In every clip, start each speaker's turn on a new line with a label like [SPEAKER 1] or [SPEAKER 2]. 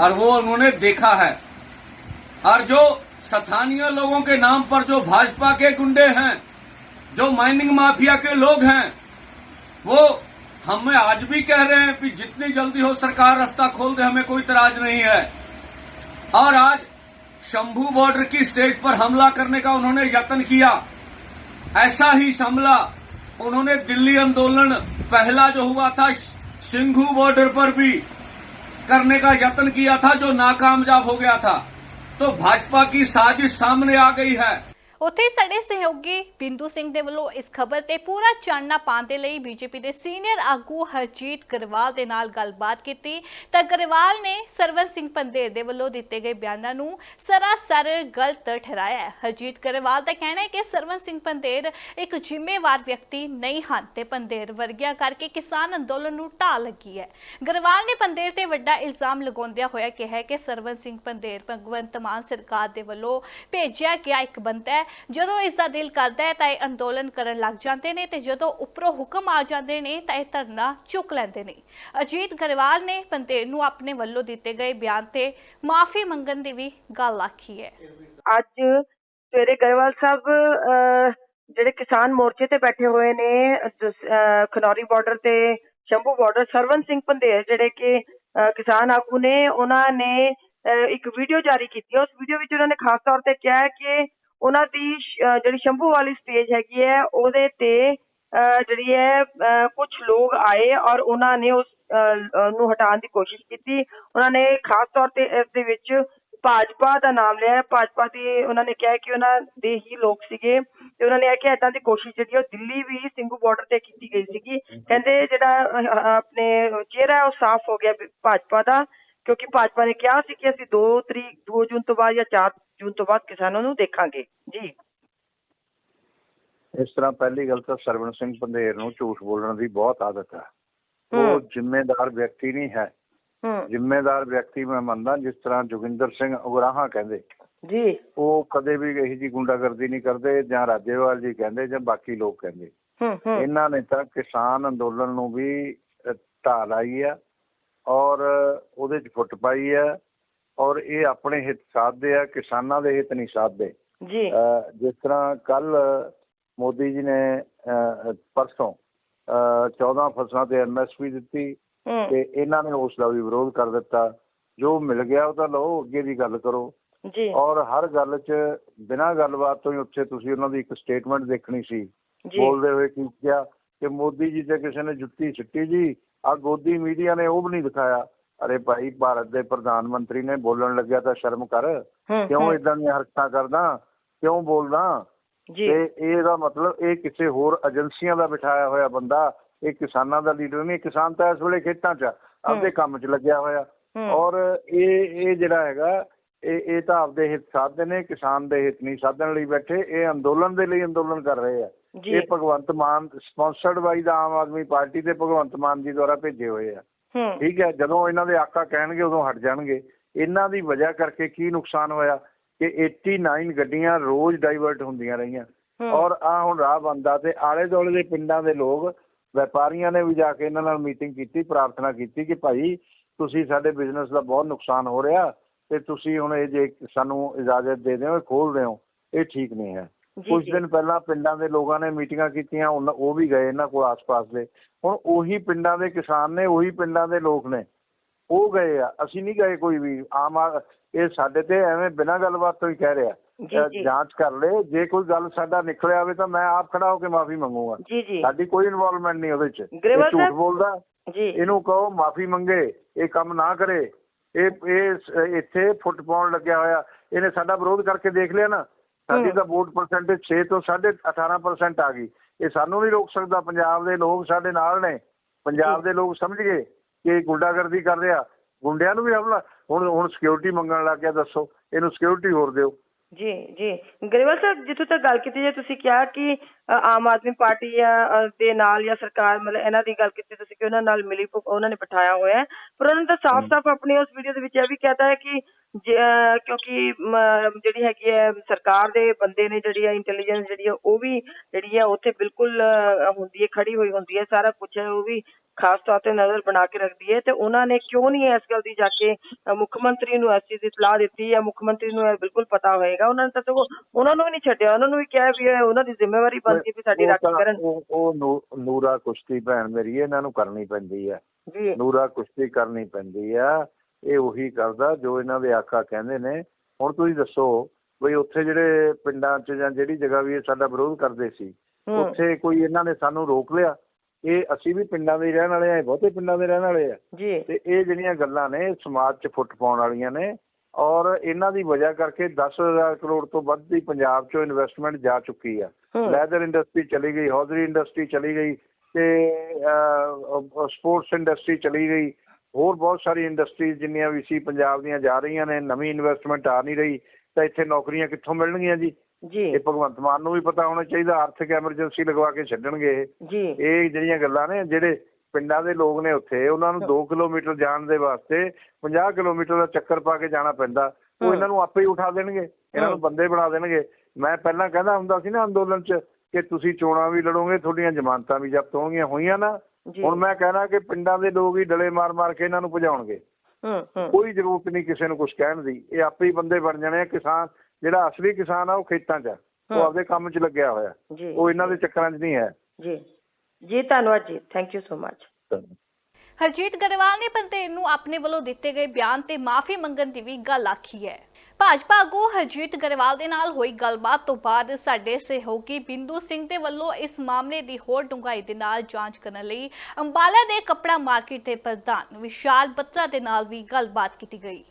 [SPEAKER 1] और वो उन्होंने देखा है। और जो स्थानीय लोगों के नाम पर जो भाजपा के गुंडे हैं, जो माइनिंग माफिया के लोग हैं, वो हमें आज भी कह रहे हैं कि जितनी जल्दी हो सरकार रास्ता खोल दे, हमें कोई इतराज नहीं है। और आज शंभू बॉर्डर की स्टेज पर हमला करने का उन्होंने यत्न किया। ऐसा ही हमला उन्होंने दिल्ली आंदोलन, पहला जो हुआ था सिंघू बॉर्डर पर भी करने का यत्न किया था जो नाकामयाब हो गया था तो भाजपा की साजिश सामने आ गई है
[SPEAKER 2] ਉੱਥੇ ਸਾਡੇ ਸਹਿਯੋਗੀ ਬਿੰਦੂ ਸਿੰਘ ਦੇ ਵੱਲੋਂ ਇਸ ਖਬਰ ਤੇ ਪੂਰਾ ਚਾਨਣਾ ਪਾਉਣ ਦੇ ਲਈ ਬੀਜੇਪੀ ਦੇ ਸੀਨੀਅਰ ਆਗੂ ਹਰਜੀਤ ਗਰੇਵਾਲ ਦੇ ਨਾਲ ਗੱਲਬਾਤ ਕੀਤੀ। ਤਾਂ ਗਰੇਵਾਲ ਨੇ ਸਰਵਨ ਸਿੰਘ ਪੰਦੇਰ ਦੇ ਵੱਲੋਂ ਦਿੱਤੇ ਗਏ ਬਿਆਨਾਂ ਨੂੰ ਸਰਾਸਰ ਗਲਤ ਠਹਿਰਾਇਆ ਹਰਜੀਤ ਗਰੇਵਾਲ ਦਾ ਕਹਿਣਾ ਹੈ ਕਿ ਸਰਵਨ ਸਿੰਘ ਪੰਦੇਰ ਇੱਕ ਜ਼ਿੰਮੇਵਾਰ ਵਿਅਕਤੀ ਨਹੀਂ ਹਨ ਤੇ ਪੰਦੇਰ ਵਰਗਿਆਂ ਕਰਕੇ ਕਿਸਾਨ ਅੰਦੋਲਨ ਨੂੰ ਢਾਹ ਲੱਗੀ ਹੈ। ਗਰਵਾਲ ਨੇ ਪੰਦੇਰ ਤੇ ਵੱਡਾ ਇਲਜ਼ਾਮ ਲਗਾਉਂਦਿਆਂ ਹੋਇਆ ਕਿਹਾ ਕਿ ਸਰਵਨ ਸਿੰਘ ਪੰਦੇਰ ਭਗਵੰਤ ਮਾਨ ਸਰਕਾਰ ਦੇ ਵੱਲੋਂ ਭੇਜਿਆ ਗਿਆ ਇੱਕ ਬੰਦਾ ਹੈ ਜਦੋਂ ਇਸ ਦਾ ਦਿਲ ਕਰਦਾ ਹੈ ਤਾਂ ਇਹ ਅੰਦੋਲਨ ਕਰਨ ਲੱਗ ਜਾਂਦੇ ਨੇ ਤੇ ਜਦੋਂ ਉੱਪਰੋਂ ਹੁਕਮ ਆ ਜਾਂਦੇ ਨੇ ਤਾਂ ਇਹ ਧਰਨਾ ਚੁੱਕ ਲੈਂਦੇ ਨੇ। ਅਜੀਤ ਗਰੇਵਾਲ ਨੇ ਪੰਦੇਰ ਨੂੰ ਆਪਣੇ ਵੱਲੋਂ ਦਿੱਤੇ ਗਏ ਬਿਆਨ ਤੇ ਮਾਫੀ ਮੰਗਣ ਦੀ ਵੀ ਗੱਲ ਆਖੀ ਹੈ।
[SPEAKER 3] ਅੱਜ ਸਵੇਰੇ ਗਰੇਵਾਲ ਸਾਹਿਬ ਜਿਹੜੇ ਕਿਸਾਨ ਮੋਰਚੇ ਤੇ ਬੈਠੇ ਹੋਏ ਨੇ, ਜਸ- ਖਨੌਰੀ ਬਾਰਡਰ ਤੇ ਸ਼ੰਭੂ ਬਾਰਡਰ ਸਰਵਨ ਸਿੰਘ ਪੰਦੇਰ ਜਿਹੜੇ ਕਿ ਕਿਸਾਨ ਆਗੂ ਨੇ, ਉਹਨਾਂ ਨੇ ਇੱਕ ਵੀਡੀਓ ਜਾਰੀ ਕੀਤੀ ਉਸ ਵੀਡੀਓ ਵਿੱਚ ਉਹਨਾਂ ਨੇ ਖਾਸ ਤੌਰ ਤੇ ਕਿਹਾ ਕਿ ਉਹਨਾਂ ਦੀ ਜਿਹੜੀ ਸ਼ੰਭੂ ਵਾਲੀ ਸਟੇਜ ਹੈਗੀ ਹੈ ਉਹਦੇ ਤੇ ਜਿਹੜੀ ਹੈ ਕੁਝ ਲੋਕ ਆਏ ਔਰ ਉਹਨਾਂ ਨੇ ਉਸ ਨੂੰ ਹਟਾਉਣ ਦੀ ਕੋਸ਼ਿਸ਼ ਕੀਤੀ। ਉਹਨਾਂ ਨੇ ਖਾਸ ਤੌਰ ਤੇ ਇਸ ਦੇ ਵਿੱਚ ਭਾਜਪਾ ਦਾ ਨਾਮ ਲਿਆ। ਭਾਜਪਾ ਦੀ ਉਹਨਾਂ ਨੇ ਕਿਹਾ ਕਿ ਉਹਨਾਂ ਦੇ ਹੀ ਲੋਕ ਸੀਗੇ ਤੇ ਉਹਨਾਂ ਨੇ ਇਹ ਕਿ ਏਦਾਂ ਦੀ ਕੋਸ਼ਿਸ਼ ਜਿਹੜੀ ਹੈ ਉਹ ਦਿੱਲੀ ਵੀ ਸਿੰਘੂ ਬਾਰਡਰ ਤੇ ਕੀਤੀ ਗਈ ਸੀਗੀ। ਕਹਿੰਦੇ ਜਿਹੜਾ ਆਪਣੇ ਚਿਹਰਾ ਉਹ ਸਾਫ਼ ਹੋ ਗਿਆ ਭਾਜਪਾ ਦਾ। ਕਿਉਂਕਿ ਭਾਜਪਾ ਨੇ ਕਿਹਾ ਸੀ ਕਿ ਅਸੀਂ 2 ਤਰੀਕ 2 ਜੂਨ ਤੋਂ ਬਾਅਦ ਜਾਂ 4 ਜੂਨ ਤੋਂ ਬਾਅਦ ਕਿਸਾਨਾਂ ਨੂੰ ਦੇਖਾਂਗੇ। ਜੀ।
[SPEAKER 4] ਇਸ ਤਰ੍ਹਾਂ ਪਹਿਲੀ ਗੱਲ ਤਾਂ ਸਰਵਣ ਸਿੰਘ ਪੰਧੇਰ ਨੂੰ ਝੂਠ ਬੋਲਣ ਦੀ ਬਹੁਤ ਆਦਤ ਹੈ। ਉਹ ਜ਼ਿੰਮੇਦਾਰ ਵਿਅਕਤੀ ਨਹੀਂ ਹੈ।
[SPEAKER 3] ਹੂੰ।
[SPEAKER 4] ਜ਼ਿੰਮੇਦਾਰ ਵਿਅਕਤੀ ਮੈਂ ਮੰਨਦਾ ਜਿਸ ਤਰ੍ਹਾਂ ਜੋਗਿੰਦਰ ਸਿੰਘ ਉਗਰਾਹਾਂ ਕਹਿੰਦੇ।
[SPEAKER 3] ਜੀ।
[SPEAKER 4] ਉਹ ਕਦੇ ਵੀ ਇਹੀ ਜੀ ਗੁੰਡਾਗਰਦੀ ਨਹੀਂ ਕਰਦੇ ਜਾਂ ਰਾਜੇਵਾਲ ਜੀ ਕਹਿੰਦੇ ਜਾਂ ਬਾਕੀ ਲੋਕ ਕਹਿੰਦੇ।
[SPEAKER 3] ਹੂੰ ਹੂੰ।
[SPEAKER 4] ਇਹਨਾਂ ਨੇ ਤਾਂ ਕਿਸਾਨ ਅੰਦੋਲਨ ਨੂੰ ਵੀ ਢਾਹ ਲਾਈ ਆ। ਔਰ ਉਹਦੇ ਚ ਫੁੱਟ ਪਾਈ ਆ ਔਰ ਇਹ ਆਪਣੇ ਹਿੱਤ ਸਾਧਦੇ ਆ ਕਿਸਾਨਾਂ ਦੇ ਹਿੱਤ ਨਹੀਂ ਸਾਧਦੇ।
[SPEAKER 3] ਜੀ।
[SPEAKER 4] ਜਿਸ ਤਰ੍ਹਾਂ ਕੱਲ ਮੋਦੀ ਜੀ ਨੇ ਪਰਸੋਂ ਅਹ, 14 ਫਸਲਾਂ ਤੇ ਐਮਐਸਪੀ ਦਿੱਤੀ
[SPEAKER 3] ਹੂੰ।
[SPEAKER 4] ਤੇ ਇਹਨਾਂ ਨੇ ਉਸ ਦਾ ਵੀ ਵਿਰੋਧ ਕਰ ਦਿੱਤਾ। ਜੋ ਮਿਲ ਗਿਆ ਉਹ ਤਾਂ ਲਓ ਅੱਗੇ ਦੀ ਗੱਲ ਕਰੋ।
[SPEAKER 3] ਜੀ।
[SPEAKER 4] ਔਰ ਹਰ ਗੱਲ 'ਚ ਬਿਨਾਂ ਗੱਲਬਾਤ ਤੋਂ ਹੀ ਉੱਥੇ ਤੁਸੀਂ ਉਹਨਾਂ ਦੀ ਇੱਕ ਸਟੇਟਮੈਂਟ ਦੇਖਣੀ ਸੀ। ਬੋਲਦੇ ਹੋਏ ਕੀ ਕਿਹਾ ਕਿ ਮੋਦੀ ਜੀ ਤੇ ਕਿਸੇ ਨੇ ਜੁੱਤੀ ਸਿੱਟੀ ਜੀ ਆ ਗੋਦੀ ਮੀਡੀਆ ਨੇ ਉਹ ਵੀ ਨਹੀਂ ਦਿਖਾਇਆ। ਅਰੇ ਭਾਈ ਭਾਰਤ ਦੇ ਪ੍ਰਧਾਨ ਮੰਤਰੀ ਨੇ ਬੋਲਣ ਲੱਗਿਆ ਤਾਂ ਸ਼ਰਮ ਕਰ। ਕਿਉਂ ਇਦਾਂ ਦੀਆਂ ਹਰਕਤਾਂ ਕਰਦਾ? ਕਿਉਂ ਬੋਲਦਾ?
[SPEAKER 3] ਜੀ।
[SPEAKER 4] ਤੇ ਇਹਦਾ ਮਤਲਬ ਇਹ ਕਿਸੇ ਹੋਰ ਏਜੰਸੀਆਂ ਦਾ ਬਿਠਾਇਆ ਹੋਇਆ ਬੰਦਾ ਇਹ ਕਿਸਾਨਾਂ ਦਾ ਲੀਡਰ ਨਹੀਂ ਕਿਸਾਨ ਤਾਂ ਇਸ ਵੇਲੇ ਖੇਤਾਂ 'ਚ ਆਪਦੇ ਕੰਮ 'ਚ ਲੱਗਿਆ ਹੋਇਆ। ਔਰ ਇਹ ਇਹ ਜਿਹੜਾ ਹੈਗਾ ਇਹ ਇਹ ਤਾਂ ਆਪਦੇ ਹਿੱਤ ਸਾਧਦੇ ਨੇ ਕਿਸਾਨ ਦੇ ਹਿੱਤ ਨਹੀਂ ਸਾਧਣ ਲਈ ਬੈਠੇ ਇਹ ਅੰਦੋਲਨ ਦੇ ਲਈ ਅੰਦੋਲਨ ਕਰ ਰਹੇ ਆ। ਇਹ ਭਗਵੰਤ ਮਾਨ ਸਪਾਂਸਰਡ ਬਾਈ ਦਾ ਆਮ ਆਦਮੀ ਪਾਰਟੀ ਤੇ ਭਗਵੰਤ ਮਾਨ ਜੀ ਦੁਆਰਾ ਭੇਜੇ ਹੋਏ ਆ। ਠੀਕ ਹੈ ਜਦੋਂ ਇਹਨਾਂ ਦੇ ਆਕਾ ਕਹਿਣਗੇ ਉਦੋਂ ਹਟ ਜਾਣਗੇ। ਇਹਨਾਂ ਦੀ ਵਜ੍ਹਾ ਕਰਕੇ ਕੀ ਨੁਕਸਾਨ ਹੋਇਆ ਕਿ 89 ਗੱਡੀਆਂ ਰੋਜ਼ ਡਾਈਵਰਟ ਹੁੰਦੀਆਂ ਰਹੀਆਂ। ਔਰ ਆ ਹੁਣ ਰਾਹ ਬੰਦਾ ਤੇ ਆਲੇ ਦੁਆਲੇ ਦੇ ਪਿੰਡਾਂ ਦੇ ਲੋਕ ਵਪਾਰੀਆਂ ਨੇ ਵੀ ਜਾ ਕੇ ਇਹਨਾਂ ਨਾਲ ਮੀਟਿੰਗ ਕੀਤੀ ਪ੍ਰਾਰਥਨਾ ਕੀਤੀ ਕਿ ਭਾਈ ਤੁਸੀਂ ਸਾਡੇ ਬਿਜ਼ਨਸ ਦਾ ਬਹੁਤ ਨੁਕਸਾਨ ਹੋ ਰਿਹਾ ਤੇ ਤੁਸੀਂ ਹੁਣ ਇਹ ਜੇ ਸਾਨੂੰ ਇਜਾਜ਼ਤ ਦੇ ਦਿਓ ਇਹ ਖੋਲ ਦਿਓ ਇਹ ਠੀਕ ਨਹੀਂ ਹੈ। ਕੁਝ ਦਿਨ ਪਹਿਲਾਂ ਪਿੰਡਾਂ ਦੇ ਲੋਕਾਂ ਨੇ ਮੀਟਿੰਗਾਂ ਕੀਤੀਆਂ ਉਹ ਵੀ ਗਏ ਇਹਨਾਂ ਕੋਲ ਆਸ-ਪਾਸ ਦੇ। ਹੁਣ ਉਹੀ ਪਿੰਡਾਂ ਦੇ ਕਿਸਾਨ ਨੇ ਉਹੀ ਪਿੰਡਾਂ ਦੇ ਲੋਕ ਨੇ। ਉਹ ਗਏ ਆ ਅਸੀਂ ਨਹੀਂ ਗਏ ਕੋਈ ਵੀ। ਆਮ ਇਹ ਸਾਡੇ ਤੇ ਐਵੇਂ ਬਿਨਾਂ ਗੱਲਬਾਤ ਤੋਂ ਹੀ ਕਹਿ ਰਿਹਾ। ਜਾਂਚ ਕਰ ਲੈ ਜੇ ਕੋਈ ਗੱਲ ਸਾਡਾ ਨਿਕਲ ਆਵੇ ਤਾਂ ਮੈਂ ਆਪ ਖੜਾ ਹੋ ਕੇ ਮਾਫੀ ਮੰਗੂਗਾ। ਸਾਡੀ ਕੋਈ ਇਨਵੋਲਵਮੈਂਟ ਨਹੀਂ ਉਹਦੇ ਚ। ਝੂਠ ਬੋਲਦਾ।
[SPEAKER 3] ਜੀ।
[SPEAKER 4] ਇਹਨੂੰ ਕਹੋ ਮਾਫੀ ਮੰਗੇ ਇਹ ਕੰਮ ਨਾ ਕਰੇ। ਇਹ ਇਹ ਇੱਥੇ ਫੁੱਟ ਪਾਉਣ ਲੱਗਿਆ ਹੋਇਆ। ਇਹਨੇ ਸਾਡਾ ਵਿਰੋਧ ਕਰਕੇ ਦੇਖ ਲਿਆ ਨਾ। ਸਾਡੀ। ਤਾਂ ਵੋਟ ਪਰਸੈਂਟੇਜ 6 ਤੋਂ 18.5% ਆ ਗਈ। ਇਹ ਸਾਨੂੰ ਨਹੀਂ ਰੋਕ ਸਕਦਾ। ਪੰਜਾਬ ਦੇ ਲੋਕ ਸਾਡੇ ਨਾਲ ਨੇ। ਪੰਜਾਬ ਦੇ ਲੋਕ ਸਮਝ ਗਏ ਕਿ ਇਹ ਗੁੰਡਾਗਰਦੀ ਕਰ ਰਿਹਾ। ਗੁੰਡਿਆਂ ਨੂੰ ਵੀ ਹਮਲਾ। ਹੁਣ ਹੁਣ ਸਿਕਿਉਰਿਟੀ ਮੰਗਣ ਲੱਗ ਗਿਆ ਦੱਸੋ। ਇਹਨੂੰ ਸਿਕਿਉਰਿਟੀ ਹੋਰ ਦਿਓ।
[SPEAKER 3] ਜੀ ਜੀ। ਗਰੇਵਾਲ ਸਾਹਿਬ ਜਿੱਥੋਂ ਤੱਕ ਗੱਲ ਕੀਤੀ ਜੇ ਤੁਸੀਂ ਕਿਹਾ ਕਿ ਆਮ ਆਦਮੀ ਪਾਰਟੀ ਦੇ ਨਾਲ ਜਾਂ ਸਰਕਾਰ ਮਤਲਬ ਇਹਨਾਂ ਦੀ ਗੱਲ ਕੀਤੀ ਤੁਸੀਂ ਕਿ ਉਹਨਾਂ ਨਾਲ ਮਿਲੀ ਉਹਨਾਂ ਨੇ ਬਿਠਾਇਆ ਹੋਇਆ ਪਰ ਉਹਨਾਂ ਨੇ ਤਾਂ ਸਾਫ਼-ਸਾਫ਼ ਆਪਣੀ ਉਸ ਵੀਡੀਓ ਦੇ ਵਿੱਚ ਇਹ ਵੀ ਕਹਿਤਾ ਹੈ ਕਿ ਕਿਉਂਕਿ ਜਿਹੜੀ ਹੈਗੀ ਹੈ ਸਰਕਾਰ ਦੇ ਬੰਦੇ ਨੇ ਜਿਹੜੀ ਹੈ ਇੰਟੈਲੀਜੈਂਸ ਜਿਹੜੀ ਹੈ ਉਹ ਵੀ ਜਿਹੜੀ ਹੈ ਉੱਥੇ ਬਿਲਕੁਲ ਹੁੰਦੀ ਹੈ ਖੜੀ ਹੋਈ ਹੁੰਦੀ ਹੈ ਸਾਰਾ ਕੁਝ ਹੈ ਉਹ ਵੀ ਖਾਸ ਤੌਰ ਤੇ ਨਜ਼ਰ ਬਣਾ ਕੇ ਰੱਖਦੀ ਹੈ ਤੇ ਉਹਨਾਂ ਨੇ ਕਿਉਂ ਨਹੀਂ ਇਸ ਗੱਲ ਦੀ ਜਾ ਕੇ ਮੁੱਖ ਮੰਤਰੀ ਨੂੰ ਇਸ ਚੀਜ਼ ਦੀ ਸਲਾਹ ਦਿੱਤੀ ਜਾਂ ਮੁੱਖ ਮੰਤਰੀ ਨੂੰ ਇਹ ਬਿਲਕੁਲ ਪਤਾ ਹੋਏਗਾ। ਉਹਨਾਂ ਨੇ ਤਾਂ ਸਗੋਂ ਉਹਨਾਂ ਨੂੰ ਵੀ ਨਹੀਂ ਛੱਡਿਆ ਉਹਨਾਂ ਨੂੰ ਵੀ ਕਿਹਾ ਵੀ ਇਹ ਉਹਨਾਂ ਦੀ ਜ਼ਿੰਮੇਵਾਰੀ ਬਣਦੀ ਵੀ ਸਾਡੀ ਰਾਖੀ ਕਰਨ
[SPEAKER 4] ਉਹ ਨੂਰਾ ਕੁਸ਼ਤੀ ਭੈਣ ਮੇਰੀ ਇਹਨਾਂ ਨੂੰ ਕਰਨੀ ਪੈਂਦੀ ਹੈ।
[SPEAKER 3] ਜੀ।
[SPEAKER 4] ਨੂਰਾ ਕੁਸ਼ਤੀ ਕਰਨੀ ਪੈਂਦੀ ਆ। ਇਹ ਉਹੀ ਕਰਦਾ ਜੋ ਇਹਨਾਂ ਦੇ ਆਕਾ ਕਹਿੰਦੇ ਨੇ। ਹੁਣ ਤੁਸੀਂ ਦੱਸੋ ਬਈ ਉੱਥੇ ਜਿਹੜੇ ਪਿੰਡਾਂ 'ਚ ਜਾਂ ਜਿਹੜੀ ਜਗ੍ਹਾ ਵੀ ਇਹ ਸਾਡਾ ਵਿਰੋਧ ਕਰਦੇ ਸੀ ਉੱਥੇ ਕੋਈ ਇਹਨਾਂ ਨੇ ਸਾਨੂੰ ਰੋਕ ਲਿਆ? ਇਹ ਅਸੀਂ ਵੀ ਪਿੰਡਾਂ ਦੇ ਰਹਿਣ ਵਾਲੇ ਆ ਬਹੁਤੇ ਪਿੰਡਾਂ ਦੇ ਰਹਿਣ ਵਾਲੇ ਆ।
[SPEAKER 3] ਜੀ।
[SPEAKER 4] ਤੇ ਇਹ ਜਿਹੜੀਆਂ ਗੱਲਾਂ ਨੇ ਸਮਾਜ 'ਚ ਫੁੱਟ ਪਾਉਣ ਵਾਲੀਆਂ ਨੇ। ਔਰ ਇਹਨਾਂ ਦੀ ਵਜ੍ਹਾ ਕਰਕੇ 10000 ਕਰੋੜ ਤੋਂ ਵੱਧ ਦੀ ਪੰਜਾਬ 'ਚੋਂ ਇਨਵੈਸਟਮੈਂਟ ਜਾ ਚੁੱਕੀ ਆ। ਲੈਦਰ ਇੰਡਸਟਰੀ ਚਲੀ ਗਈ ਹੌਜ਼ਰੀ ਇੰਡਸਟਰੀ ਚਲੀ ਗਈ ਤੇ ਸਪੋਰਟਸ ਇੰਡਸਟਰੀ ਚਲੀ ਗਈ। ਹੋਰ ਬਹੁਤ ਸਾਰੀ ਇੰਡਸਟਰੀ ਜਿੰਨੀਆਂ ਵੀ ਸੀ ਪੰਜਾਬ ਦੀਆਂ ਜਾ ਰਹੀਆਂ ਨੇ ਨਵੀਂ ਇਨਵੈਸਟਮੈਂਟ ਆ ਨਹੀਂ ਰਹੀ ਤਾਂ ਇੱਥੇ ਨੌਕਰੀਆਂ ਕਿੱਥੋਂ ਮਿਲਣਗੀਆਂ ਜੀ?
[SPEAKER 3] ਜੀ।
[SPEAKER 4] ਇਹ ਭਗਵੰਤ ਮਾਨ ਨੂੰ ਵੀ ਪਤਾ ਹੋਣਾ ਚਾਹੀਦਾ ਆਰਥਿਕ ਐਮਰਜੈਂਸੀ ਲਗਵਾ ਕੇ ਛੱਡਣਗੇ ਇਹ।
[SPEAKER 3] ਜੀ।
[SPEAKER 4] ਇਹ ਜਿਹੜੀਆਂ ਗੱਲਾਂ ਨੇ ਜਿਹੜੇ ਪਿੰਡਾਂ ਦੇ ਲੋਕ ਨੇ ਉੱਥੇ ਉਹਨਾਂ ਨੂੰ 2 ਕਿਲੋਮੀਟਰ ਜਾਣ ਦੇ ਵਾਸਤੇ 50 ਕਿਲੋਮੀਟਰ ਦਾ ਚੱਕਰ ਪਾ ਕੇ ਜਾਣਾ ਪੈਂਦਾ। ਉਹ। ਇਹਨਾਂ ਨੂੰ ਆਪੇ ਹੀ ਉਠਾ ਦੇਣਗੇ ਇਹਨਾਂ ਨੂੰ। ਬੰਦੇ ਬਣਾ ਦੇਣਗੇ। ਮੈਂ ਪਹਿਲਾਂ ਕਹਿੰਦਾ ਹੁੰਦਾ ਸੀ ਨਾ ਅੰਦੋਲਨ 'ਚ ਕਿ ਤੁਸੀਂ ਚੋਣਾਂ ਵੀ ਲੜੋਗੇ ਤੁਹਾਡੀਆਂ ਜ਼ਮਾਨਤਾਂ ਵੀ ਜ਼ਬਤ ਹੋਣਗੀਆਂ ਹੋਈਆਂ ਨਾ। ਹੁਣ ਮੈਂ ਕਹਿਣਾ ਕਿ ਪਿੰਡਾਂ ਦੇ ਲੋਕ ਹੀ ਡਲੇ ਮਾਰ-ਮਾਰ ਕੇ ਇਹਨਾਂ ਨੂੰ ਭਜਾਉਣਗੇ।
[SPEAKER 3] ਹੂੰ ਹੂੰ।
[SPEAKER 4] ਕੋਈ ਜ਼ਰੂਰਤ ਨਹੀਂ ਕਿਸੇ ਨੂੰ ਕੁਝ ਕਹਿਣ ਦੀ। ਇਹ ਆਪੇ ਹੀ ਬੰਦੇ ਬਣ ਜਾਣੇ ਆ। ਕਿਸਾਨ ਜਿਹੜਾ ਅਸਲੀ ਕਿਸਾਨ ਆ ਉਹ ਖੇਤਾਂ 'ਚ ਆ। ਉਹ। ਆਪਦੇ ਕੰਮ 'ਚ ਲੱਗਿਆ ਹੋਇਆ। ਉਹ ਇਹਨਾਂ ਦੇ ਚੱਕਰਾਂ 'ਚ ਨਹੀਂ ਹੈ।
[SPEAKER 3] ਜੀ। ਜੀ ਧੰਨਵਾਦ ਜੀ। Thank you so much
[SPEAKER 2] Harjit Grewal ਨੇ ਪੰਤੇਰ ਨੂੰ ਆਪਣੇ ਵੱਲੋਂ ਦਿੱਤੇ ਗਏ ਬਿਆਨ ਤੇ ਮਾਫੀ ਮੰਗਣ ਦੀ ਵੀ ਗੱਲ ਆਖੀ ਹੈ। ਭਾਜਪਾ ਆਗੂ ਹਰਜੀਤ ਗਰੇਵਾਲ ਦੇ ਨਾਲ ਹੋਈ ਗੱਲਬਾਤ ਤੋਂ ਬਾਅਦ ਸਾਡੇ ਸਹਿਯੋਗੀ ਬਿੰਦੂ ਸਿੰਘ ਦੇ ਵੱਲੋਂ ਇਸ ਮਾਮਲੇ ਦੀ ਹੋਰ ਡੂੰਘਾਈ ਦੇ ਨਾਲ ਜਾਂਚ ਕਰਨ ਲਈ ਅੰਬਾਲਾ ਦੇ ਕੱਪੜਾ ਮਾਰਕੀਟ ਦੇ ਪ੍ਰਧਾਨ ਵਿਸ਼ਾਲ ਬੱਤਰਾ ਦੇ ਨਾਲ ਵੀ ਗੱਲਬਾਤ ਕੀਤੀ ਗਈ।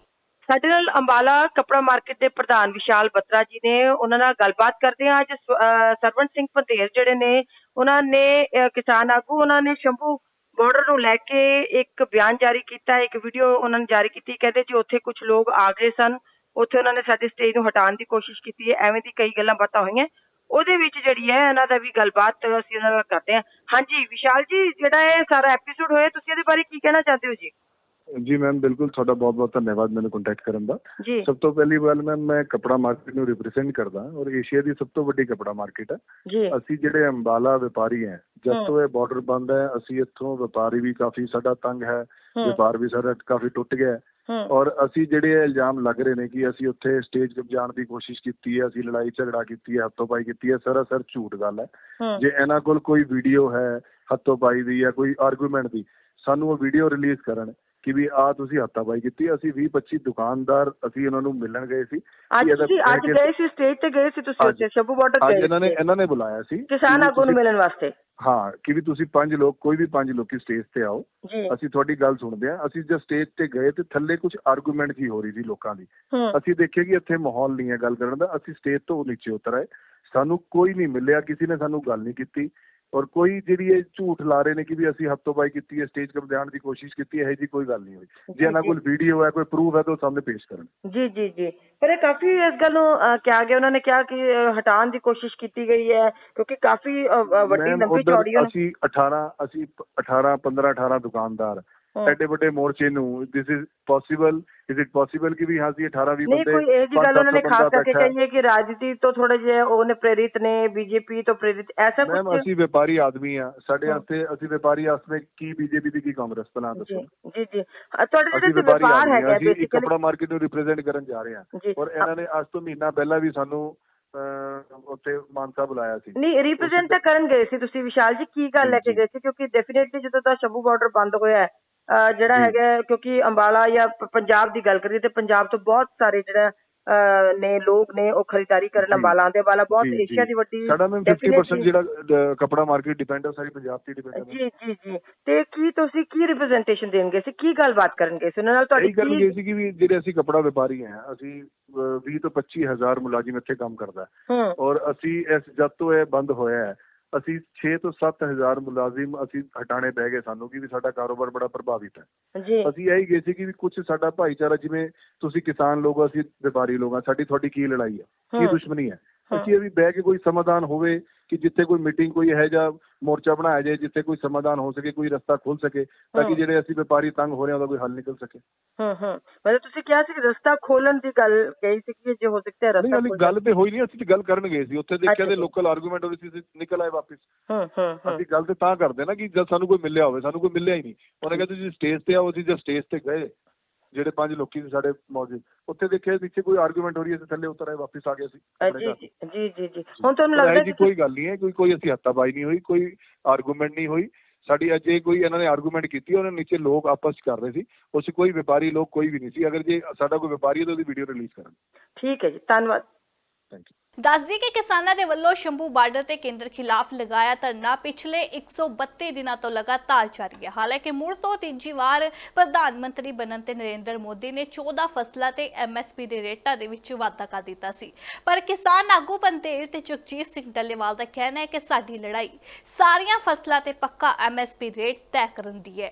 [SPEAKER 3] ਸਾਡੇ ਨਾਲ ਅੰਬਾਲਾ ਕਪੜਾ ਮਾਰਕੀਟ ਦੇ ਪ੍ਰਧਾਨ ਵਿਸ਼ਾਲ ਬੱਤਰਾ ਜੀ ਨੇ ਉਹਨਾਂ ਨਾਲ ਗੱਲਬਾਤ ਕਰਦੇ ਹਾਂ। ਅੱਜ ਸ- ਸਰਵਣ ਸਿੰਘ ਪੰਧੇਰ ਜਿਹੜੇ ਨੇ, ਉਹਨਾਂ ਨੇ ਕਿਸਾਨ ਆਗੂ, ਉਹਨਾਂ ਨੇ ਸ਼ੰਭੂ ਬਾਰਡਰ ਨੂੰ ਲੈ ਕੇ ਇੱਕ ਬਿਆਨ ਜਾਰੀ ਕੀਤਾ। ਇੱਕ ਵੀਡੀਓ ਉਹਨਾਂ ਨੇ ਜਾਰੀ ਕੀਤੀ। ਕਹਿੰਦੇ ਜੀ, ਉੱਥੇ ਕੁਝ ਲੋਕ ਆ ਗਏ ਸਨ। ਉੱਥੇ ਉਹਨਾਂ ਨੇ ਸਾਡੇ ਸਟੇਜ ਨੂੰ ਹਟਾਉਣ ਦੀ ਕੋਸ਼ਿਸ਼ ਕੀਤੀ ਹੈ ਐਵੇਂ ਦੀ ਕਈ ਗੱਲਾਂ ਬਾਤਾਂ ਹੋਈਆਂ। ਉਹਦੇ ਵਿੱਚ ਜਿਹੜੀ ਹੈ ਇਹਨਾਂ ਦਾ ਵੀ ਗੱਲਬਾਤ ਅਸੀਂ ਉਹਨਾਂ ਨਾਲ ਕਰਦੇ ਹਾਂ। ਹਾਂਜੀ ਵਿਸ਼ਾਲ ਜੀ ਜਿਹੜਾ ਇਹ ਸਾਰਾ ਐਪੀਸੋਡ ਹੋਇਆ ਤੁਸੀਂ ਇਹਦੇ ਬਾਰੇ ਕੀ ਕਹਿਣਾ ਚਾਹਦੇ ਹੋ ਜੀ?
[SPEAKER 5] ਜੀ ਮੈਮ ਬਿਲਕੁਲ ਤੁਹਾਡਾ ਬਹੁਤ ਬਹੁਤ ਧੰਨਵਾਦ ਮੈਨੂੰ ਕੰਟੈਕਟ ਕਰਨ ਦਾ। ਸਭ ਤੋਂ ਪਹਿਲੀ ਗੱਲ ਮੈਮ ਮੈਂ ਕਪੜਾ ਮਾਰਕੀਟ ਨੂੰ ਰਿਪਰੈਜ਼ੈਂਟ ਕਰਦਾ ਔਰ ਏਸ਼ੀਆ ਦੀ ਸਭ ਤੋਂ ਵੱਡੀ ਕਪੜਾ ਮਾਰਕੀਟ ਹੈ। ਅਸੀਂ ਜਿਹੜੇ ਅੰਬਾਲਾ ਵਪਾਰੀ ਹੈ। ਜਦ ਤੋਂ ਇਹ ਬਾਰਡਰ ਬੰਦ ਹੈ ਅਸੀਂ ਇੱਥੋਂ ਵਪਾਰੀ ਵੀ ਕਾਫੀ ਸਾਡਾ ਤੰਗ ਹੈ। ਵਪਾਰ ਵੀ ਸਾਡਾ ਕਾਫੀ ਟੁੱਟ ਗਿਆ ਔਰ ਅਸੀਂ ਜਿਹੜੇ ਇਹ ਇਲਜ਼ਾਮ ਲੱਗ ਰਹੇ ਨੇ ਕਿ ਅਸੀਂ ਉੱਥੇ ਸਟੇਜ ਜਾਣ ਦੀ ਕੋਸ਼ਿਸ਼ ਕੀਤੀ ਹੈ ਅਸੀਂ ਲੜਾਈ ਝਗੜਾ ਕੀਤੀ ਹੈ ਹੱਥੋਂ-ਪਾਈ ਕੀਤੀ ਹੈ ਸਰਾਸਰ ਝੂਠ ਗੱਲ ਹੈ।
[SPEAKER 3] ਹੂੰ।
[SPEAKER 5] ਜੇ ਇਹਨਾਂ ਕੋਲ ਕੋਈ ਵੀਡੀਓ ਹੈ ਹੱਥੋਂ-ਪਾਈ ਦੀ ਜਾਂ ਕੋਈ ਆਰਗੂਮੈਂਟ ਦੀ ਸਾਨੂੰ ਉਹ ਵੀਡੀਓ ਰਿਲੀਜ਼ ਕਰਨ। ਕਿ ਵੀ ਆ ਤੁਸੀਂ ਹੱਥਾਂ-ਪਾਈ ਕੀਤੀ ਅਸੀਂ 20 25 ਦੁਕਾਨਦਾਰ ਅਸੀਂ ਉਹਨਾਂ ਨੂੰ ਮਿਲਣ ਗਏ ਸੀ।
[SPEAKER 3] ਅੱਜ ਤੁਸੀਂ ਅੱਜ ਗਏ ਸੀ ਸਟੇਜ ਤੇ ਗਏ ਸੀ ਤੁਸੀਂ ਉੱਥੇ ਸ਼ੰਭੂ ਬਾਰਡਰ
[SPEAKER 5] ਅੱਜ
[SPEAKER 3] ਗਏ
[SPEAKER 5] ਇਹਨਾਂ ਨੇ। ਇਹਨਾਂ ਨੇ ਬੁਲਾਇਆ ਸੀ
[SPEAKER 3] ਕਿਸਾਨ ਆਗੂ ਨੂੰ ਮਿਲਣ ਵਾਸਤੇ।
[SPEAKER 5] ਹਾਂ ਕਿ ਵੀ ਤੁਸੀਂ ਪੰਜ ਲੋਕ ਕੋਈ ਵੀ ਪੰਜ ਲੋਕੀ ਸਟੇਜ ਤੇ ਆਓ। ਅਸੀਂ ਤੁਹਾਡੀ ਗੱਲ ਸੁਣਦੇ ਹਾਂ। ਅਸੀਂ ਜਦ ਸਟੇਜ ਤੇ ਗਏ ਤੇ ਥੱਲੇ ਕੁਝ ਆਰਗੂਮੈਂਟ ਜੀ ਹੋ ਰਹੀ ਸੀ ਲੋਕਾਂ ਦੀ। ਅਸੀਂ ਦੇਖਿਆ ਕਿ ਇੱਥੇ ਮਾਹੌਲ ਨਹੀਂ ਹੈ ਗੱਲ ਕਰਨ ਦਾ। ਅਸੀਂ ਸਟੇਜ ਤੋਂ ਨੀਚੇ ਉਤਰ ਆਏ। ਸਾਨੂੰ ਕੋਈ ਨਹੀਂ ਮਿਲਿਆ ਕਿਸੇ ਨੇ ਸਾਨੂੰ ਗੱਲ ਨਹੀਂ ਕੀਤੀ। ਔਰ ਕੋਈ ਜਿਹੜੀ ਇਹ ਝੂਠ ਲਾ ਰਹੇ ਨੇ ਕਿ ਵੀ ਅਸੀਂ ਹੱਥੋਂ ਪਾਈ ਕੀਤੀ ਹੈ ਸਟੇਜ ਕਪ ਜਾਣ ਦੀ ਕੋਸ਼ਿਸ਼ ਕੀਤੀ ਹੈ ਇਹ ਜੀ ਕੋਈ ਗੱਲ ਨਹੀਂ ਹੋਈ। ਜੇ ਇਹਨਾਂ ਕੋਲ ਵੀਡੀਓ ਹੈ ਕੋਈ ਪ੍ਰੂਫ ਹੈ ਤਾਂ ਉਹ ਸਾਹਮਣੇ ਪੇਸ਼ ਕਰਨ।
[SPEAKER 3] ਜੀ ਜੀ ਜੀ। ਪਰ ਇਹ ਕਾਫੀ ਇਸ ਗੱਲ ਨੂੰ ਕਿਹਾ ਗਿਆ ਉਹਨਾਂ ਨੇ ਕਿਹਾ ਕਿ ਹਟਾਉਣ ਦੀ ਕੋਸ਼ਿਸ਼ ਕੀਤੀ ਗਈ ਹੈ ਕਿਉਂਕਿ ਕਾਫੀ ਵੱਡੀ ਲੰਬੀ ਚੌੜੀ
[SPEAKER 5] ਅਸੀਂ 18 ਅਸੀਂ 18 15 18 ਦੁਕਾਨਦਾਰ। ਐਡੇ ਵੱਡੇ ਮੋਰਚੇ ਨੂੰ this is possible is it possible ਕਿ ਵੀ ਹਾਂ ਅਸੀਂ 18 20
[SPEAKER 3] ਨਹੀਂ
[SPEAKER 5] ਬੰਦੇ
[SPEAKER 3] ਕੋਈ ਇਹ ਜੀ ਗੱਲ ਉਹਨਾਂ ਨੇ ਖਾਸ ਕਰਕੇ। ਕਹੀ ਹੈ। ਕਿ ਰਾਜਨੀਤੀ ਤੋਂ ਥੋੜੇ ਜਿਹਾ ਉਹਨੇ ਪ੍ਰੇਰਿਤ ਨੇ ਬੀਜੇਪੀ ਤੋਂ ਪ੍ਰੇਰਿਤ ਐਸਾ
[SPEAKER 5] ਮੈਮ
[SPEAKER 3] ਕੁਝ
[SPEAKER 5] ਅਸੀਂ ਵਪਾਰੀ ਆਦਮੀ ਆ ਸਾਡੇ। ਵਾਸਤੇ ਅਸੀਂ ਵਪਾਰੀ ਆਸਤੇ ਕੀ ਬੀਜੇਪੀ ਦੀ ਕੀ ਕਾਂਗਰਸ
[SPEAKER 3] ਜੀ
[SPEAKER 5] ਦੱਸੋ।
[SPEAKER 3] ਜੀ ਜੀ। ਤੁਹਾਡੇ
[SPEAKER 5] ਅਸੀਂ
[SPEAKER 3] ਜਿਹੜੇ
[SPEAKER 5] ਵਪਾਰੀ
[SPEAKER 3] ਹੈਗਾ ਬੇਸਿਕਲੀ
[SPEAKER 5] ਕਪੜਾ ਮਾਰਕੀਟ ਨੂੰ ਰਿਪਰੈਜ਼ੈਂਟ ਕਰਨ ਜਾ ਰਹੇ ਹਾਂ। ਔਰ ਇਹਨਾਂ ਨੇ ਅੱਜ ਤੋਂ ਮਹੀਨਾ ਪਹਿਲਾਂ ਵੀ ਸਾਨੂੰ ਉੱਥੇ ਮਾਨਸਾ ਬੁਲਾਇਆ ਸੀ।
[SPEAKER 3] ਨਹੀਂ ਰਿਪਰੈਜ਼ੈਂਟ ਤਾਂ ਕਰਨ ਗਏ ਸੀ ਤੁਸੀਂ ਵਿਸ਼ਾਲ ਜੀ ਕੀ ਗੱਲ ਲੈ ਕੇ। ਗਏ ਸੀ? ਕਿਉਂਕਿ ਡੈਫੀਨੇਟਲੀ ਜਦੋਂ ਦਾ ਸ਼ੰਭੂ ਬਾਰਡਰ ਬੰਦ ਹੋਇਆ ਹੈ ਜਿਹੜਾ। ਹੈਗਾ ਕਿਉਂਕਿ ਅੰਬਾਲਾ ਜਾਂ ਪੰਜਾਬ ਦੀ ਗੱਲ ਕਰੀਏ ਤੇ ਪੰਜਾਬ ਤੋਂ ਬਹੁਤ ਸਾਰੇ ਜਿਹੜਾ ਨੇ ਲੋਕ ਨੇ ਉਹ ਖਰੀਦਦਾਰੀ ਕਰਨ। ਅੰਬਾਲਾ ਆਉਂਦੇ ਅੰਬਾਲਾ ਬਹੁਤ ਏਸ਼ੀਆ। ਦੀ ਵੱਡੀ
[SPEAKER 5] ਸਾਡਾ ਮੈਮ 50%
[SPEAKER 3] definitely-
[SPEAKER 5] ਜਿਹੜਾ ਅਹ, ਕਪੜਾ ਮਾਰਕੀਟ ਡਿਪੈਂਡ ਹੈ ਸਾਰੀ ਪੰਜਾਬ ਤੇ ਡਿਪੈਂਡ ਹੈ
[SPEAKER 3] ਜੀ ਜੀ ਜੀ। ਤੇ ਕੀ ਤੁਸੀਂ ਕੀ ਰਿਪਰੈਜ਼ੈਂਟੇਸ਼ਨ ਦੇਣਗੇ ਸੀ ਕੀ ਗੱਲਬਾਤ ਕਰਨਗੇ ਸੀ ਉਹਨਾਂ ਨਾਲ ਤੁਹਾਡੀ
[SPEAKER 5] ਇਹੀ ਗੱਲ
[SPEAKER 3] ਕੀ
[SPEAKER 5] ਇਹ ਸੀ ਕਿ ਵੀ ਜਿਹੜੇ ਅਸੀਂ ਕਪੜਾ ਵਪਾਰੀ ਹਾਂ ਅਸੀਂ ਅਹ, 20 ਤੋਂ 25 ਹਜ਼ਾਰ ਮੁਲਾਜ਼ਮ ਇੱਥੇ ਕੰਮ ਕਰਦਾ ਔਰ ਅਸੀਂ ਇਸ ਜਦ ਤੋਂ ਇਹ ਬੰਦ ਹੋਇਆ ਹੈ ਅਸੀਂ 6 ਤੋਂ 7000 ਮੁਲਾਜ਼ਮ ਅਸੀਂ ਹਟਾਣੇ ਪੈ ਗਏ ਸਾਨੂੰ ਕਿ ਵੀ ਸਾਡਾ ਕਾਰੋਬਾਰ ਬੜਾ ਪ੍ਰਭਾਵਿਤ ਹੈ ਅਸੀਂ ਇਹ ਹੀ ਗਏ ਸੀ ਕਿ ਵੀ ਕੁਝ ਸਾਡਾ ਭਾਈਚਾਰਾ ਜਿਵੇਂ ਤੁਸੀਂ ਕਿਸਾਨ ਲੋਕ ਹੋ, ਅਸੀਂ ਵਪਾਰੀ ਲੋਕ ਆ ਸਾਡੀ ਤੁਹਾਡੀ ਕੀ ਲੜਾਈ ਹੈ ਕੀ। ਦੁਸ਼ਮਣੀ ਹੈ। ਅਸੀਂ ਇਹ ਵੀ ਬਹਿ ਕੇ ਕੋਈ ਸਮਾਧਾਨ ਹੋਵੇ ਕਿ ਜਿੱਥੇ ਕੋਈ ਮੀਟਿੰਗ ਕੋਈ ਹੈ ਜਾਂ ਮੋਰਚਾ ਬਣਾਇਆ ਜਾਏ ਜਿੱਥੇ ਕੋਈ ਸਮਾਧਾਨ ਹੋ ਸਕੇ ਕੋਈ ਰਸਤਾ ਖੁੱਲ ਸਕੇ ਤਾਂ ਕਿ। ਜਿਹੜੇ ਅਸੀਂ ਵਪਾਰੀ ਤੰਗ ਹੋ ਰਹੇ ਹਾਂ ਉਹਦਾ ਕੋਈ ਹੱਲ ਨਿਕਲ ਸਕੇ।
[SPEAKER 3] ਹੂੰ ਹੂੰ। ਮਤਲਬ ਤੁਸੀਂ ਕਿਹਾ ਸੀ ਕਿ ਰਸਤਾ ਖੋਲਣ ਦੀ ਗੱਲ ਕਹੀ ਸੀ ਕਿ ਜੇ ਹੋ ਸਕਦਾ
[SPEAKER 5] ਨਹੀਂ
[SPEAKER 3] ਰਸਤਾ ਖੋਲ੍ਹ
[SPEAKER 5] ਗੱਲ ਤੇ ਹੋਈ ਨਹੀਂ ਅਸੀਂ ਤੇ ਗੱਲ ਕਰਨ ਗਏ ਸੀ ਉੱਥੇ ਦੇਖਿਆ ਤੇ। ਲੋਕਲ ਆਰਗੂਮੈਂਟ ਹੋ ਰਹੀ ਸੀ ਨਿਕਲ ਆਏ ਵਾਪਸ।
[SPEAKER 3] ਹੂੰ ਹੂੰ ਹੂੰ।
[SPEAKER 5] ਅਸੀਂ ਗੱਲ ਤੇ ਤਾਂ ਕਰਦੇ ਨਾ ਕਿ ਜਦ ਸਾਨੂੰ ਕੋਈ ਮਿਲਿਆ ਹੋਵੇ ਸਾਨੂੰ ਕੋਈ ਮਿਲਿਆ ਹੀ ਨਹੀਂ। ਉਹਨੇ ਕਿਹਾ ਤੁਸੀਂ ਸਟੇਜ ਤੇ ਆਓ ਅਸੀਂ ਜਦ ਸਟੇਜ ਤੇ ਗਏ। ਜਿਹੜੇ ਪੰਜ ਲੋਕੀ ਸੀ ਸਾਡੇ ਮੌਜੂਦ ਉੱਥੇ ਦੇਖਿਆ ਨੀਚੇ ਕੋਈ ਆਰਗੂਮੈਂਟ ਹੋ ਰਹੀ ਹੈ ਥੱਲੇ ਉਤਰ ਆਏ ਵਾਪਸ ਆ ਗਏ ਆਪਣੇ
[SPEAKER 3] ਜੀ। ਜੀ ਹੁਣ ਤੁਹਾਨੂੰ ਲੱਗਦਾ
[SPEAKER 5] ਕੋਈ ਗੱਲ ਨਹੀਂ ਹੈ ਕੋਈ ਕੋਈ ਅਸੀਂ ਹੱਤਾਬਾਈ ਨਹੀਂ ਹੋਈ ਕੋਈ ਆਰਗੂਮੈਂਟ ਨਹੀਂ ਹੋਈ। ਸਾਡੀ ਅਜੇ ਕੋਈ ਇਹਨਾਂ ਨੇ ਆਰਗੂਮੈਂਟ ਕੀਤੀ ਉਹਨਾਂ ਨੀਚੇ ਲੋਕ ਆਪਸ 'ਚ ਕਰ ਰਹੇ ਸੀ। ਉਸ ਕੋਈ ਵਪਾਰੀ ਲੋਕ ਕੋਈ ਵੀ ਨਹੀਂ ਸੀ। ਅਗਰ ਜੇ ਸਾਡਾ ਕੋਈ ਵਪਾਰੀ ਹੈ ਤਾਂ ਉਹਦੀ ਵੀਡੀਓ ਰਿਲੀਜ਼ ਕਰਨ
[SPEAKER 3] ਠੀਕ ਹੈ ਜੀ ਧੰਨਵਾਦ।
[SPEAKER 5] ਥੈਂਕ ਯੂ
[SPEAKER 2] ਦੱਸਦੀ ਕਿ ਕਿਸਾਨਾਂ ਦੇ ਵੱਲੋਂ ਸ਼ੰਭੂ ਬਾਰਡਰ ਤੇ ਕੇਂਦਰ ਖਿਲਾਫ ਲਗਾਇਆ ਧਰਨਾ ਪਿਛਲੇ 132 ਦਿਨਾਂ ਤੋਂ ਲਗਾਤਾਰ ਜਾਰੀ ਹੈ। ਹਾਲਾਂਕਿ ਮੁੜ ਤੋਂ ਤੀਜੀ ਵਾਰ ਪ੍ਰਧਾਨ ਮੰਤਰੀ ਬਣਨ ਤੇ ਨਰਿੰਦਰ ਮੋਦੀ ਨੇ 14 ਫਸਲਾਂ ਤੇ ਐਮਐਸਪੀ ਦੇ ਰੇਟਾਂ ਦੇ ਵਿੱਚ ਵਾਧਾ ਕਰ ਦਿੱਤਾ ਸੀ। ਪਰ ਕਿਸਾਨ ਆਗੂ ਪੰਤੇਰ ਤੇ ਜਗਜੀਤ ਸਿੰਘ ਡੱਲੇਵਾਲ ਦਾ ਕਹਿਣਾ ਹੈ ਕਿ ਸਾਡੀ ਲੜਾਈ ਸਾਰੀਆਂ ਫਸਲਾਂ ਤੇ ਪੱਕਾ ਐਮਐਸਪੀ ਰੇਟ ਤੈਅ ਕਰਨ ਦੀ ਹੈ।